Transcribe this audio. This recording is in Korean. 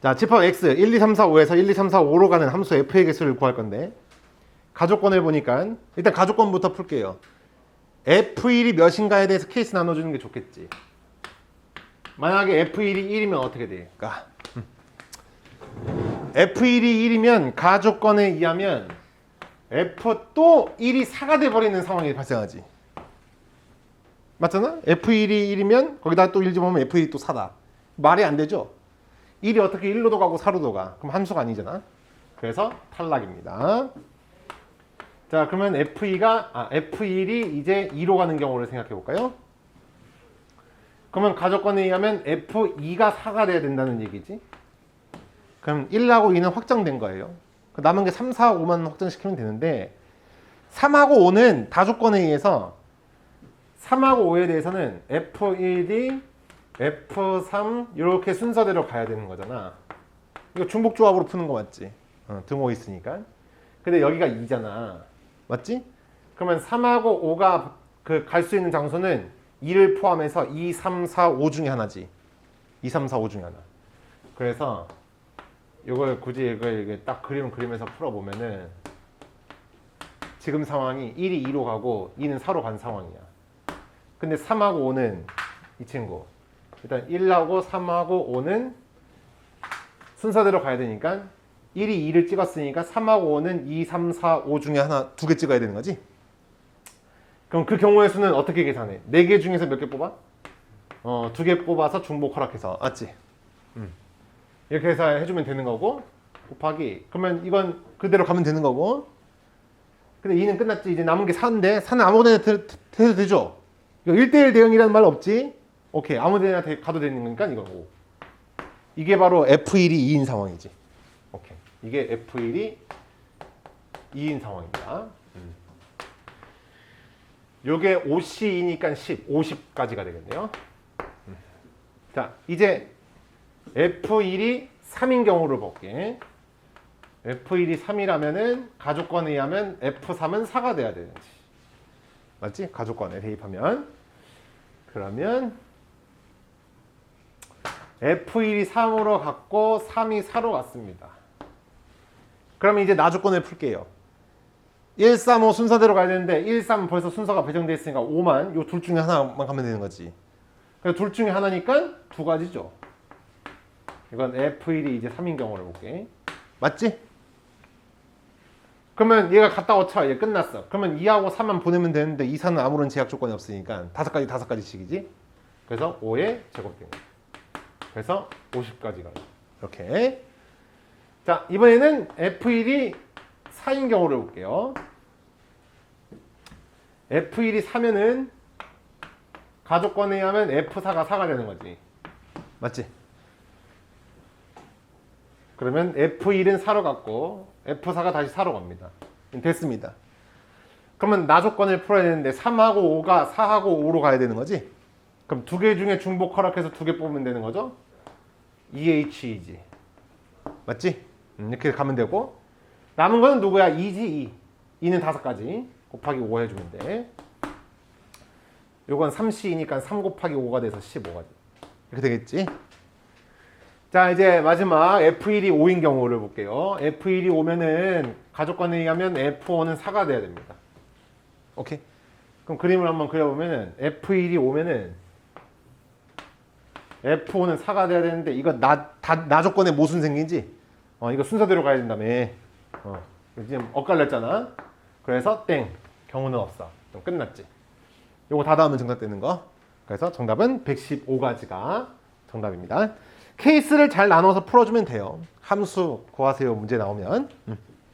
자, 집합 x 1, 2, 3, 4, 5에서 1, 2, 3, 4, 5로 가는 함수 f의 개수를 구할 건데 가족권을 보니까 일단 가족권부터 풀게요. f1이 몇인가에 대해서 케이스 나눠주는 게 좋겠지. 만약에 f1이 1이면 어떻게 될까? 음. f1이 1이면 가족권에 의하면 f 또 1이 4가 돼버리는 상황이 발생하지. 맞잖아? f1이 1이면 거기다 또 1 집어넣으면 f1이 또 4다. 말이 안 되죠? 1이 어떻게 1로도 가고 4로도 가. 그럼 함수가 아니잖아. 그래서 탈락입니다. 자, 그러면 F2가 아, F1이 이제 2로 가는 경우를 생각해 볼까요? 그러면 가족권에 의하면 F2가 4가 돼야 된다는 얘기지. 그럼 1하고 2는 확정된 거예요. 그 남은 게 3, 4, 5만 확정시키면 되는데 3하고 5는 다조건에 의해서 3하고 5에 대해서는 F1이 F3 이렇게 순서대로 가야 되는 거잖아. 이거 중복 조합으로 푸는 거 맞지? 어, 등호 있으니까. 근데 여기가 2잖아. 맞지? 그러면 3하고 5가 그 갈 수 있는 장소는 2를 포함해서 2, 3, 4, 5 중에 하나지. 2, 3, 4, 5 중에 하나. 그래서 이걸 굳이 이걸 딱 그림 그리면서 풀어 보면은 지금 상황이 1이 2로 가고 2는 4로 간 상황이야. 근데 3하고 5는 이 친구. 일단 1하고 3하고 5는 순서대로 가야 되니까 1이 2를 찍었으니까 3하고 5는 2, 3, 4, 5 중에 하나 두 개 찍어야 되는 거지. 그럼 그 경우의 수는 어떻게 계산해? 네 개 중에서 몇 개 뽑아? 어, 두 개 뽑아서 중복 허락해서. 맞지? 음. 이렇게 해서 해주면 되는 거고 곱하기 그러면 이건 그대로 가면 되는 거고 근데 2는 끝났지 이제 남은 게 4인데 4는 아무데나 대- 대- 해도 되죠? 이거 1대1 대응이라는 말 없지? 오케이 아무 데나 대- 가도 되는 거니까 이거고 이게 바로 F1이 2인 상황이지 오케이 이게 F1이 2인 상황입니다 음. 요게 5C이니까 10, 50까지가 되겠네요 음. 자 이제 F1이 3인 경우를 볼게. F1이 3이라면은 가족권에 의하면 F3은 4가 돼야 되는지. 맞지? 가족권에 대입하면. 그러면 F1이 3으로 갔고 3이 4로 갔습니다. 그러면 이제 나 조건을 풀게요. 1, 3, 5 순서대로 가야 되는데 1, 3 벌써 순서가 배정돼 있으니까 5만 요 둘 중에 하나만 가면 되는 거지. 둘 중에 하나니까 두 가지죠. 이건 F1이 이제 3인 경우를 볼게. 맞지? 그러면 얘가 갔다 오차 얘 끝났어. 그러면 2하고 3만 보내면 되는데 2, 4는 아무런 제약 조건이 없으니까 다섯 가지 다섯 가지씩이지. 그래서 5의 제곱된 거. 그래서 50까지 가요. 이렇게. 자 이번에는 F1이 4인 경우를 볼게요. F1이 4면은 가족권에 의하면 F4가 4가 되는 거지. 맞지? 그러면 F1은 4로 갔고 F4가 다시 4로 갑니다. 됐습니다. 그러면 나 조건을 풀어야 되는데 3하고 5가 4하고 5로 가야 되는 거지? 그럼 두 개 중에 중복 허락해서 두 개 뽑으면 되는 거죠? EH이지. 맞지? 음, 이렇게 가면 되고 남은 거는 누구야? 2지 2. 2는 다섯 가지 곱하기 5 해주면 돼. 요건 3C니까 3 곱하기 5가 돼서 15가 돼. 이렇게 되겠지? 자 이제 마지막 F1이 5인 경우를 볼게요. F1이 오면은 가족관에 의하면 F5는 4가 돼야 됩니다. 오케이? 그럼 그림을 한번 그려보면은 F1이 오면은 F5는 4가 돼야 되는데 이거 나, 다, 나 조건에 모순 생긴지? 어 이거 순서대로 가야 된다며. 어 지금 엇갈렸잖아. 그래서 땡 경우는 없어. 그럼 끝났지. 요거 다 다음은 정답 되는 거. 그래서 정답은 115가지가 정답입니다. 케이스를 잘 나눠서 풀어주면 돼요. 함수 구하세요 문제 나오면. 음.